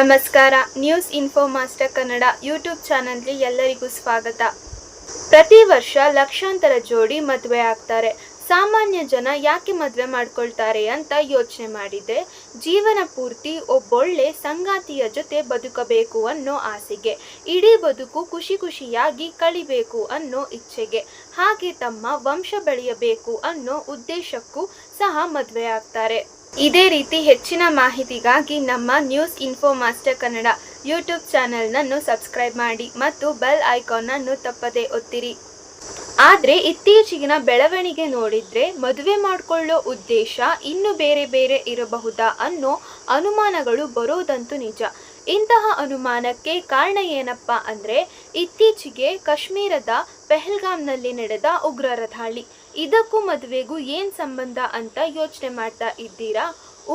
ನಮಸ್ಕಾರ news info master Kannada YouTube ಚಾನಲ್ಗೆ ಎಲ್ಲರಿಗೂ ಸ್ವಾಗತ. ಪ್ರತಿ ವರ್ಷ ಲಕ್ಷಾಂತರ ಜೋಡಿ ಮದುವೆ ಆಗ್ತಾರೆ. ಸಾಮಾನ್ಯ ಜನ ಯಾಕೆ ಮದುವೆ ಮಾಡ್ಕೊಳ್ತಾರೆ ಅಂತ ಯೋಚನೆ ಮಾಡಿದೆ. ಜೀವನ ಪೂರ್ತಿ ಒಬ್ಬೊಳ್ಳೆ ಸಂಗಾತಿಯ ಜೊತೆ ಬದುಕಬೇಕು ಅನ್ನೋ ಆಸೆಗೆ, ಇಡೀ ಬದುಕು ಖುಷಿ ಖುಷಿಯಾಗಿ ಕಳಿಬೇಕು ಅನ್ನೋ ಇಚ್ಛೆಗೆ, ಹಾಗೆ ತಮ್ಮ ವಂಶ ಬೆಳೆಯಬೇಕು ಅನ್ನೋ ಉದ್ದೇಶಕ್ಕೂ ಸಹ ಮದುವೆ ಆಗ್ತಾರೆ. ಇದೇ ರೀತಿ ಹೆಚ್ಚಿನ ಮಾಹಿತಿಗಾಗಿ ನಮ್ಮ news info master Kannada YouTube ಚಾನೆಲ್ನನ್ನು subscribe ಮಾಡಿ ಮತ್ತು ಬೆಲ್ ಐಕಾನ್ನನ್ನು ತಪ್ಪದೇ ಒತ್ತಿರಿ. ಆದರೆ ಇತ್ತೀಚೆಗಿನ ಬೆಳವಣಿಗೆ ನೋಡಿದ್ರೆ ಮದುವೆ ಮಾಡಿಕೊಳ್ಳೋ ಉದ್ದೇಶ ಇನ್ನು ಬೇರೆ ಬೇರೆ ಇರಬಹುದಾ ಅನ್ನೋ ಅನುಮಾನಗಳು ಬರೋದಂತೂ ನಿಜ. ಇಂತಹ ಅನುಮಾನಕ್ಕೆ ಕಾರಣ ಏನಪ್ಪ ಅಂದರೆ ಇತ್ತೀಚೆಗೆ ಕಾಶ್ಮೀರದ ಪೆಹಲ್ಗಾಮ್ನಲ್ಲಿ ನಡೆದ ಉಗ್ರರ ದಾಳಿ. ಇದಕ್ಕೂ ಮದುವೆಗೂ ಏನು ಸಂಬಂಧ ಅಂತ ಯೋಚನೆ ಮಾಡ್ತಾ ಇದ್ದೀರಾ?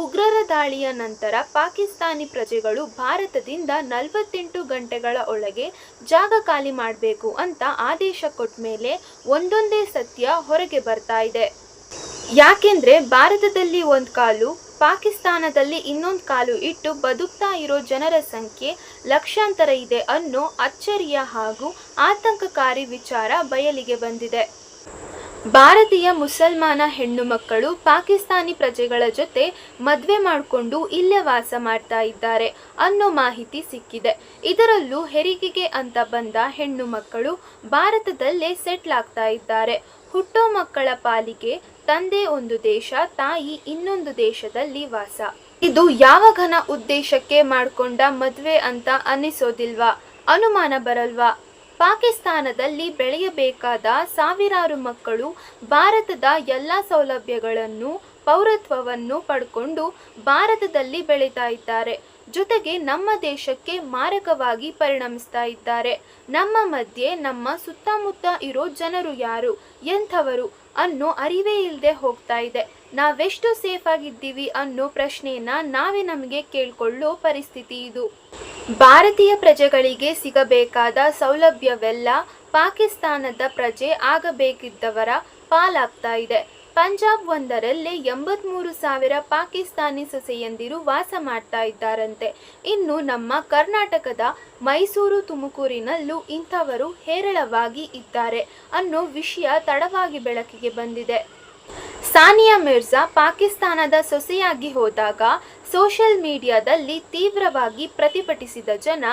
ಉಗ್ರರ ದಾಳಿಯ ನಂತರ ಪಾಕಿಸ್ತಾನಿ ಪ್ರಜೆಗಳು ಭಾರತದಿಂದ ನಲವತ್ತೆಂಟು ಗಂಟೆಗಳ ಒಳಗೆ ಜಾಗ ಖಾಲಿ ಮಾಡಬೇಕು ಅಂತ ಆದೇಶ ಕೊಟ್ಟ ಮೇಲೆ ಒಂದೊಂದೇ ಸತ್ಯ ಹೊರಗೆ ಬರ್ತಾ ಇದೆ. ಯಾಕೆಂದ್ರೆ ಭಾರತದಲ್ಲಿ ಒಂದು ಕಾಲು, ಪಾಕಿಸ್ತಾನದಲ್ಲಿ ಇನ್ನೊಂದು ಕಾಲು ಇಟ್ಟು ಬದುಕ್ತಾ ಇರೋ ಜನರ ಸಂಖ್ಯೆ ಲಕ್ಷಾಂತರ ಇದೆ ಅನ್ನೋ ಅಚ್ಚರಿಯ ಹಾಗೂ ಆತಂಕಕಾರಿ ವಿಚಾರ ಬಯಲಿಗೆ ಬಂದಿದೆ. ಭಾರತೀಯ ಮುಸಲ್ಮಾನ ಹೆಣ್ಣು ಮಕ್ಕಳು ಪಾಕಿಸ್ತಾನಿ ಪ್ರಜೆಗಳ ಜೊತೆ ಮದುವೆ ಮಾಡಿಕೊಂಡು ಇಲ್ಲೇ ವಾಸ ಮಾಡ್ತಾ ಇದ್ದಾರೆ ಅನ್ನೋ ಮಾಹಿತಿ ಸಿಕ್ಕಿದೆ. ಇದರಲ್ಲೂ ಹೆರಿಗೆಗೆ ಅಂತ ಬಂದ ಹೆಣ್ಣು ಮಕ್ಕಳು ಭಾರತದಲ್ಲೇ ಸೆಟ್ಲ್ ಆಗ್ತಾ ಇದ್ದಾರೆ. ಹುಟ್ಟೋ ಮಕ್ಕಳ ಪಾಲಿಗೆ ತಂದೆ ಒಂದು ದೇಶ, ತಾಯಿ ಇನ್ನೊಂದು ದೇಶದಲ್ಲಿ ವಾಸ. ಇದು ಯಾವ ಘನ ಉದ್ದೇಶಕ್ಕೆ ಮಾಡಿಕೊಂಡ ಮದುವೆ ಅಂತ ಅನ್ನಿಸೋದಿಲ್ವಾ? ಅನುಮಾನ ಬರಲ್ವಾ? ಪಾಕಿಸ್ತಾನದಲ್ಲಿ ಬೆಳೆಯಬೇಕಾದ ಸಾವಿರಾರು ಮಕ್ಕಳು ಭಾರತದ ಎಲ್ಲ ಸೌಲಭ್ಯಗಳನ್ನು ಪೌರತ್ವವನ್ನು ಪಡ್ಕೊಂಡು ಭಾರತದಲ್ಲಿ ಬೆಳೀತಾ ಇದ್ದಾರೆ. ಜೊತೆಗೆ ನಮ್ಮ ದೇಶಕ್ಕೆ ಮಾರಕವಾಗಿ ಪರಿಣಮಿಸ್ತಾ ಇದ್ದಾರೆ. ನಮ್ಮ ಮಧ್ಯೆ ನಮ್ಮ ಸುತ್ತಮುತ್ತ ಇರೋ ಜನರು ಯಾರು, ಎಂಥವರು ಅನ್ನೋ ಅರಿವೇ ಇಲ್ಲದೆ ಹೋಗ್ತಾ ಇದೆ. ನಾವೆಷ್ಟು ಸೇಫ್ ಆಗಿದ್ದೀವಿ ಅನ್ನೋ ಪ್ರಶ್ನೆಯನ್ನ ನಾವೇ ನಮಗೆ ಕೇಳ್ಕೊಳ್ಳೋ ಪರಿಸ್ಥಿತಿ ಇದು. ಭಾರತೀಯ ಪ್ರಜೆಗಳಿಗೆ ಸಿಗಬೇಕಾದ ಸೌಲಭ್ಯವೆಲ್ಲ ಪಾಕಿಸ್ತಾನದ ಪ್ರಜೆ ಆಗಬೇಕಿದ್ದವರ ಪಾಲಾಗ್ತಾ ಇದೆ. ಪಂಜಾಬ್ ಒಂದರಲ್ಲೇ ಎಂಬತ್ಮೂರು ಸಾವಿರ ಪಾಕಿಸ್ತಾನಿ ಸೊಸೆಯಂದಿರು ವಾಸ ಮಾಡ್ತಾ ಇದ್ದಾರಂತೆ. ಇನ್ನು ನಮ್ಮ ಕರ್ನಾಟಕದ ಮೈಸೂರು ತುಮಕೂರಿನಲ್ಲೂ ಇಂಥವರು ಹೇರಳವಾಗಿ ಇದ್ದಾರೆ ಅನ್ನೋ ವಿಷಯ ತಡವಾಗಿ ಬೆಳಕಿಗೆ ಬಂದಿದೆ. ಸಾನಿಯಾ ಮಿರ್ಜಾ ಪಾಕಿಸ್ತಾನದ ಸೊಸೆಯಾಗಿ ಹೋದಾಗ ಸೋಷಿಯಲ್ ಮೀಡಿಯಾದಲ್ಲಿ ತೀವ್ರವಾಗಿ ಪ್ರತಿಭಟಿಸಿದ ಜನ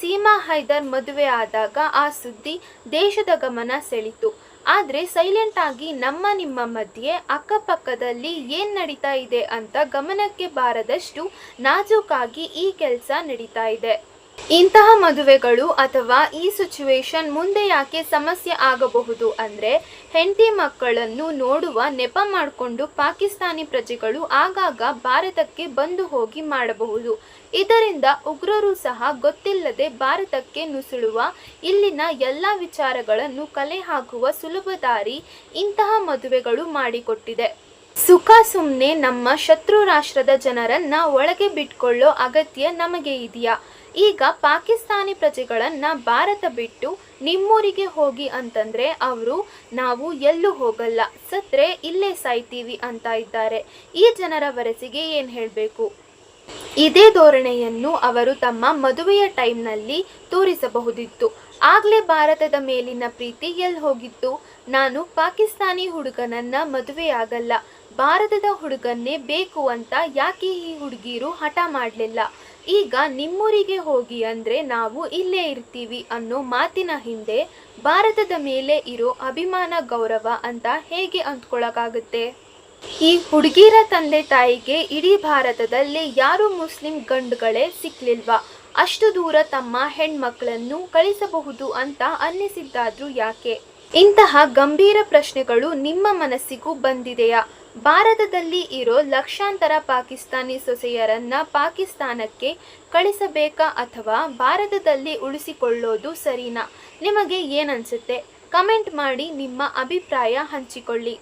ಸೀಮಾ ಹೈದರ್ ಮದುವೆ ಆದಾಗ ಆ ಸುದ್ದಿ ದೇಶದ ಗಮನ ಸೆಳೀತು ಆದರೆ ಸೈಲೆಂಟ್ ಆಗಿ ನಮ್ಮ ನಿಮ್ಮ ಮಧ್ಯೆ ಅಕ್ಕಪಕ್ಕದಲ್ಲಿ ಏನು ನಡೀತಾ ಇದೆ ಅಂತ ಗಮನಕ್ಕೆ ಬಾರದಷ್ಟು ನಾಜೂಕಾಗಿ ಈ ಕೆಲಸ ನಡೀತಾ ಇದೆ. ಇಂತಹ ಮದುವೆಗಳು ಅಥವಾ ಈ ಸಿಚುವೇಶನ್ ಮುಂದೆ ಯಾಕೆ ಸಮಸ್ಯೆ ಆಗಬಹುದು ಅಂದರೆ ಹೆಂಡತಿ ಮಕ್ಕಳನ್ನು ನೋಡುವ ನೆಪ ಮಾಡಿಕೊಂಡು ಪಾಕಿಸ್ತಾನಿ ಪ್ರಜೆಗಳು ಆಗಾಗ ಭಾರತಕ್ಕೆ ಬಂದು ಹೋಗಿ ಮಾಡಬಹುದು. ಇದರಿಂದ ಉಗ್ರರು ಸಹ ಗೊತ್ತಿಲ್ಲದೆ ಭಾರತಕ್ಕೆ ನುಸುಳುವ ಇಲ್ಲಿನ ಎಲ್ಲ ವಿಚಾರಗಳನ್ನು ಕಲೆ ಹಾಕುವ ಸುಲಭ ದಾರಿ ಇಂತಹ ಮದುವೆಗಳು ಮಾಡಿಕೊಟ್ಟಿದೆ. ಸುಖ ಸುಮ್ಮನೆ ನಮ್ಮ ಶತ್ರು ರಾಷ್ಟ್ರದ ಜನರನ್ನ ಒಳಗೆ ಬಿಟ್ಕೊಳ್ಳೋ ಅಗತ್ಯ ನಮಗೆ ಇದೆಯಾ? ಈಗ ಪಾಕಿಸ್ತಾನಿ ಪ್ರಜೆಗಳನ್ನ ಭಾರತ ಬಿಟ್ಟು ನಿಮ್ಮೂರಿಗೆ ಹೋಗಿ ಅಂತಂದ್ರೆ ಅವರು, ನಾವು ಎಲ್ಲೂ ಹೋಗಲ್ಲ, ಸತ್ರೆ ಇಲ್ಲೇ ಸಾಯ್ತೀವಿ ಅಂತ ಇದ್ದಾರೆ. ಈ ಜನರ ವರಸಿಗೆ ಏನು ಹೇಳಬೇಕು? ಇದೇ ಧೋರಣೆಯನ್ನು ಅವರು ತಮ್ಮ ಮದುವೆಯ ಟೈಮ್ನಲ್ಲಿ ತೋರಿಸಬಹುದಿತ್ತು. ಆಗ್ಲೇ ಭಾರತದ ಮೇಲಿನ ಪ್ರೀತಿ ಎಲ್ಲಿ ಹೋಗಿತ್ತು? ನಾನು ಪಾಕಿಸ್ತಾನಿ ಹುಡುಗನನ್ನ ಮದುವೆಯಾಗಲ್ಲ ಭಾರತದ ಹುಡುಗನ್ನೇ ಬೇಕು ಅಂತ ಯಾಕೆ ಈ ಹುಡುಗಿರು ಹಠ ಮಾಡಲಿಲ್ಲ? ಈಗ ನಿಮ್ಮೂರಿಗೆ ಹೋಗಿ ಅಂದರೆ ನಾವು ಇಲ್ಲೇ ಇರ್ತೀವಿ ಅನ್ನೋ ಮಾತಿನ ಹಿಂದೆ ಭಾರತದ ಮೇಲೆ ಇರೋ ಅಭಿಮಾನ, ಗೌರವ ಅಂತ ಹೇಗೆ ಅಂದ್ಕೊಳ್ಳೋಕ್ಕಾಗುತ್ತೆ ಈ ಹುಡುಗಿರ ತಂದೆ ತಾಯಿಗೆ ಇಡೀ ಭಾರತದಲ್ಲಿ ಯಾರು ಮುಸ್ಲಿಂ ಗಂಡುಗಳೇ ಸಿಕ್ಲಿಲ್ವಾ? ಅಷ್ಟು ದೂರ ತಮ್ಮ ಹೆಣ್ಮಕ್ಳನ್ನು ಕಳಿಸಬಹುದು ಅಂತ ಅನ್ನಿಸಿದ್ದಾದ್ರೂ ಯಾಕೆ? ಇಂತಹ ಗಂಭೀರ ಪ್ರಶ್ನೆಗಳು ನಿಮ್ಮ ಮನಸ್ಸಿಗೂ ಬಂದಿದೆಯಾ? ಭಾರತದಲ್ಲಿ ಇರೋ ಲಕ್ಷಾಂತರ ಪಾಕಿಸ್ತಾನಿ ಸೊಸೆಯರನ್ನ ಪಾಕಿಸ್ತಾನಕ್ಕೆ ಕಳಿಸಬೇಕಾ ಅಥವಾ ಭಾರತದಲ್ಲಿ ಉಳಿಸಿಕೊಳ್ಳೋದು ಸರಿನಾ? ನಿಮಗೆ ಏನನ್ಸುತ್ತೆ? ಕಮೆಂಟ್ ಮಾಡಿ ನಿಮ್ಮ ಅಭಿಪ್ರಾಯ ಹಂಚಿಕೊಳ್ಳಿ.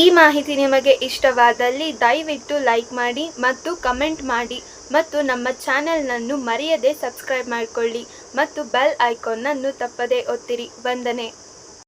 ಈ ಮಾಹಿತಿ ನಿಮಗೆ ಇಷ್ಟವಾದಲ್ಲಿ ದಯವಿಟ್ಟು ಲೈಕ್ ಮಾಡಿ ಮತ್ತು ಕಮೆಂಟ್ ಮಾಡಿ ಮತ್ತು ನಮ್ಮ ಚಾನೆಲ್ನನ್ನು ಮರೆಯದೆ ಸಬ್ಸ್ಕ್ರೈಬ್ ಮಾಡಿಕೊಳ್ಳಿ ಮತ್ತು ಬೆಲ್ ಐಕಾನ್ನನ್ನು ತಪ್ಪದೇ ಒತ್ತಿರಿ. ವಂದನೆ.